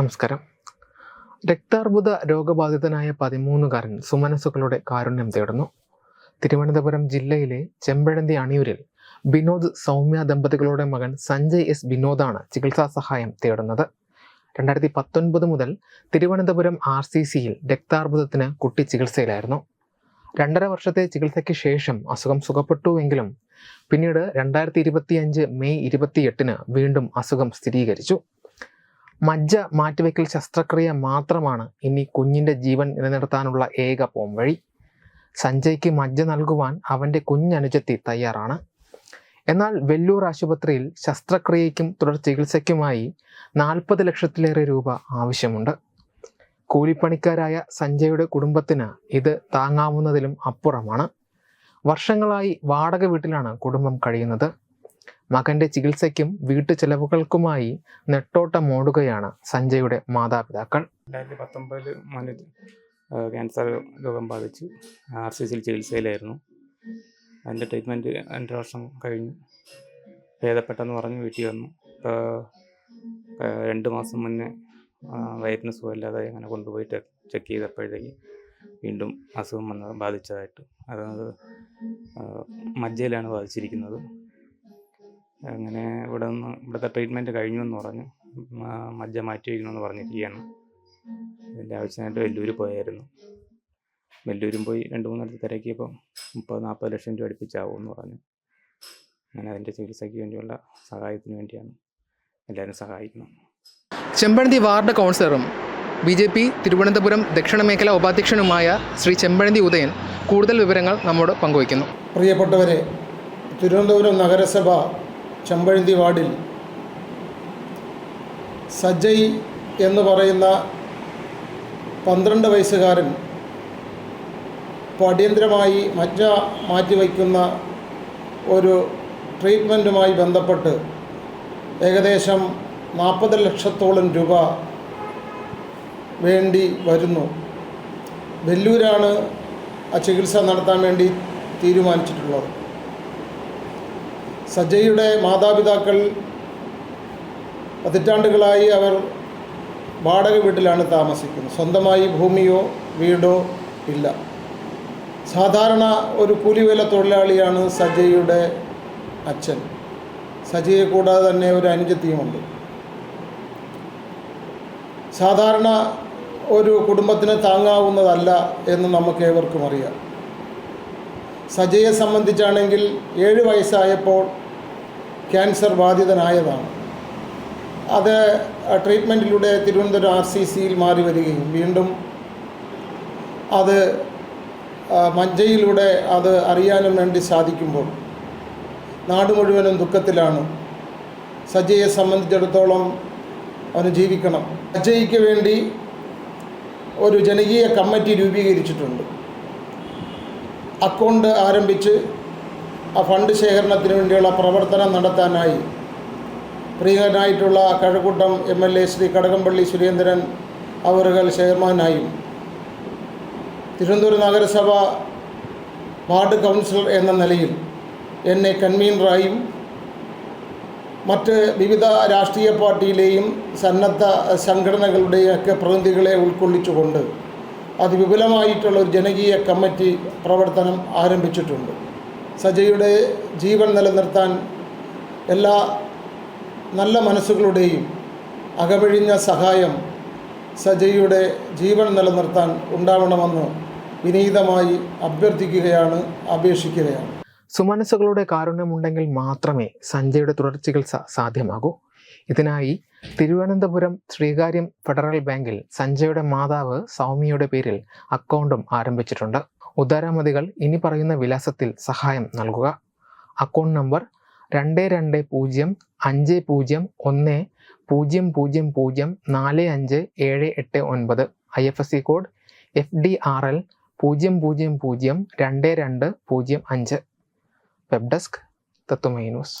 നമസ്കാരം. രക്താർബുദ രോഗബാധിതനായ പതിമൂന്നുകാരൻ സുമനസുകളുടെ കാരുണ്യം തേടുന്നു. തിരുവനന്തപുരം ജില്ലയിലെ ചെമ്പഴന്തി അണിയൂരിൽ ബിനോദ് സൗമ്യ ദമ്പതികളുടെ മകൻ സഞ്ജയ് എസ് ബിനോദാണ് ചികിത്സാ സഹായം തേടുന്നത്. രണ്ടായിരത്തി പത്തൊൻപത് മുതൽ തിരുവനന്തപുരം ആർ സി സിയിൽ രക്താർബുദത്തിന് കുട്ടി ചികിത്സയിലായിരുന്നു. രണ്ടര വർഷത്തെ ചികിത്സയ്ക്ക് ശേഷം അസുഖം സുഖപ്പെട്ടുവെങ്കിലും പിന്നീട് രണ്ടായിരത്തി ഇരുപത്തിയഞ്ച് മെയ് ഇരുപത്തിയെട്ടിന് വീണ്ടും അസുഖം സ്ഥിരീകരിച്ചു. മജ്ജ മാറ്റിവെക്കൽ ശസ്ത്രക്രിയ മാത്രമാണ് ഇനി കുഞ്ഞിന്റെ ജീവൻ നിലനിർത്താനുള്ള ഏക പോംവഴി സഞ്ജയ്ക്ക് മജ്ജ നൽകുവാൻ അവന്റെ കുഞ്ഞനുജത്തി തയ്യാറാണ്. എന്നാൽ വെല്ലൂർ ആശുപത്രിയിൽ ശസ്ത്രക്രിയയ്ക്കും തുടർ ചികിത്സയ്ക്കുമായി നാൽപ്പത് ലക്ഷത്തിലേറെ രൂപ ആവശ്യമുണ്ട്. കൂലിപ്പണിക്കാരായ സഞ്ജയുടെ കുടുംബത്തിന് ഇത് താങ്ങാവുന്നതിലും അപ്പുറമാണ്. വർഷങ്ങളായി വാടക വീട്ടിലാണ് കുടുംബം കഴിയുന്നത്. മകന്റെ ചികിത്സയ്ക്കും വീട്ടു ചെലവുകൾക്കുമായി നെട്ടോട്ടം ഓടുകയാണ് സഞ്ജയുടെ മാതാപിതാക്കൾ. രണ്ടായിരത്തി പത്തൊമ്പതിൽ മനു ക്യാൻസർ രോഗം ബാധിച്ചു ആർ സി സിയിൽ ചികിത്സയിലായിരുന്നു. അതിന്റെ ട്രീറ്റ്മെന്റ് രണ്ട് വർഷം കഴിഞ്ഞു. ഭേദപ്പെട്ടെന്ന് പറഞ്ഞ് വീട്ടിൽ വന്നു. ഇപ്പോൾ രണ്ട് മാസം മുന്നേ വയറ്റിന് സുഖമില്ലാതെ അങ്ങനെ കൊണ്ടുപോയിട്ട് ചെക്ക് ചെയ്തപ്പോഴത്തേക്ക് വീണ്ടും അസുഖം വന്ന് ബാധിച്ചതായിട്ട്. അതായത് മജ്ജയിലാണ് ബാധിച്ചിരിക്കുന്നത്. അങ്ങനെ ഇവിടെ നിന്ന് ഇവിടുത്തെ ട്രീറ്റ്മെന്റ് കഴിഞ്ഞു എന്ന് പറഞ്ഞു. മജ്ജ മാറ്റി വയ്ക്കണമെന്ന് പറഞ്ഞിരിക്കുകയാണ്. എന്റെ ആവശ്യമായിട്ട് വെല്ലൂർ പോയായിരുന്നു. വെല്ലൂരും പോയി രണ്ട് മൂന്നിടത്ത് തിരക്കിയപ്പം മുപ്പത് നാൽപ്പത് ലക്ഷം രൂപ അടുപ്പിച്ചാവും എന്ന് പറഞ്ഞു. അങ്ങനെ അതിന്റെ ചികിത്സയ്ക്ക് വേണ്ടിയുള്ള സഹായത്തിന് വേണ്ടിയാണ് എല്ലാവരും സഹായിക്കുന്നത്. ചെമ്പഴന്തി വാർഡ് കൗൺസിലറും ബി ജെ പി തിരുവനന്തപുരം ദക്ഷിണ മേഖല ഉപാധ്യക്ഷനുമായ ശ്രീ ചെമ്പഴന്തി ഉദയൻ കൂടുതൽ വിവരങ്ങൾ നമ്മോട് പങ്കുവയ്ക്കുന്നു. പ്രിയപ്പെട്ടവരെ തിരുവനന്തപുരം നഗരസഭ ചെമ്പഴന്തി വാർഡിൽ. സജയ് എന്ന് പറയുന്ന പന്ത്രണ്ട് വയസ്സുകാരൻ ഇപ്പോൾ അടിയന്തരമായി മജ്ജ മാറ്റിവയ്ക്കുന്ന ഒരു ട്രീറ്റ്മെന്റുമായി ബന്ധപ്പെട്ട് ഏകദേശം നാൽപ്പത് ലക്ഷത്തോളം രൂപ വേണ്ടി വരുന്നു. വെല്ലൂരാണ് ആ ചികിത്സ നടത്താൻ വേണ്ടി തീരുമാനിച്ചിട്ടുള്ളത്. സജയുടെ മാതാപിതാക്കൾ പതിറ്റാണ്ടുകളായി അവർ വാടക വീട്ടിലാണ് താമസിക്കുന്നത്. സ്വന്തമായി ഭൂമിയോ വീടോ ഇല്ല. സാധാരണ ഒരു കൂലിവേല തൊഴിലാളിയാണ് സജയുടെ അച്ഛൻ. സജയെ കൂടാതെ തന്നെ ഒരു അനുജത്തിയുമുണ്ട് സാധാരണ ഒരു കുടുംബത്തിന് താങ്ങാവുന്നതല്ല എന്ന് നമുക്ക് ഏവർക്കും അറിയാം. സജയെ സംബന്ധിച്ചാണെങ്കിൽ ഏഴ് വയസ്സായപ്പോൾ ക്യാൻസർ ബാധിതനായതാണ്. അത് ട്രീറ്റ്മെന്റിലൂടെ തിരുവനന്തപുരം ആർ സി സിയിൽ മാറി വരികയും വീണ്ടും അത് മജ്ജയിലൂടെ അത് അറിയാനും വേണ്ടി സാധിക്കുമ്പോൾ നാട് മുഴുവനും ദുഃഖത്തിലാണ്. സജയെ സംബന്ധിച്ചിടത്തോളം അവന് ജീവിക്കണം. സജയ്ക്ക് വേണ്ടി ഒരു ജനകീയ കമ്മിറ്റി രൂപീകരിച്ചിട്ടുണ്ട്. അക്കൗണ്ട് ആരംഭിച്ച് ആ ഫണ്ട് ശേഖരണത്തിന് വേണ്ടിയുള്ള പ്രവർത്തനം നടത്താനായി പ്രിയനായിട്ടുള്ള Kazhakoottam M L A Shri Kadakampally Surendran അവറുകൾ ചെയർമാനായും. തിരുവനന്തപുരം നഗരസഭ വാർഡ് കൗൺസിലർ എന്ന നിലയിൽ എന്നെ കൺവീനറായും മറ്റ് വിവിധ രാഷ്ട്രീയ പാർട്ടിയിലെയും സന്നദ്ധ സംഘടനകളുടെയൊക്കെ പ്രതിനിധികളെ ഉൾക്കൊള്ളിച്ചുകൊണ്ട് അതിവിപുലമായിട്ടുള്ള ഒരു ജനകീയ കമ്മിറ്റി പ്രവർത്തനം ആരംഭിച്ചിട്ടുണ്ട്. സജയുടെ ജീവൻ നിലനിർത്താൻ എല്ലാ നല്ല മനസ്സുകളുടെയും അകമഴിഞ്ഞ സഹായം സജയുടെ ജീവൻ നിലനിർത്താൻ ഉണ്ടാവണമെന്ന് വിനീതമായി അഭ്യർത്ഥിക്കുകയാണ് അപേക്ഷിക്കുകയാണ്. സുമനസ്സുകളുടെ കാരുണ്യമുണ്ടെങ്കിൽ മാത്രമേ സഞ്ജയുടെ തുടർ ചികിത്സ സാധ്യമാകൂ. ഇതിനായി തിരുവനന്തപുരം ശ്രീകാര്യം ഫെഡറൽ ബാങ്കിൽ സഞ്ജയുടെ മാതാവ് സൗമ്യയുടെ പേരിൽ അക്കൗണ്ടും ആരംഭിച്ചിട്ടുണ്ട്. ഉദാരമതികൾ ഇനി പറയുന്ന വിലാസത്തിൽ സഹായം നൽകുക. അക്കൗണ്ട് നമ്പർ രണ്ട് രണ്ട് പൂജ്യം അഞ്ച് പൂജ്യം ഒന്ന് പൂജ്യം പൂജ്യം പൂജ്യം നാല് അഞ്ച് ഏഴ് എട്ട് ഒൻപത്. I F S C code F D R L പൂജ്യം പൂജ്യം പൂജ്യം രണ്ട് രണ്ട് പൂജ്യം അഞ്ച്. Web desk Tatwamayi news.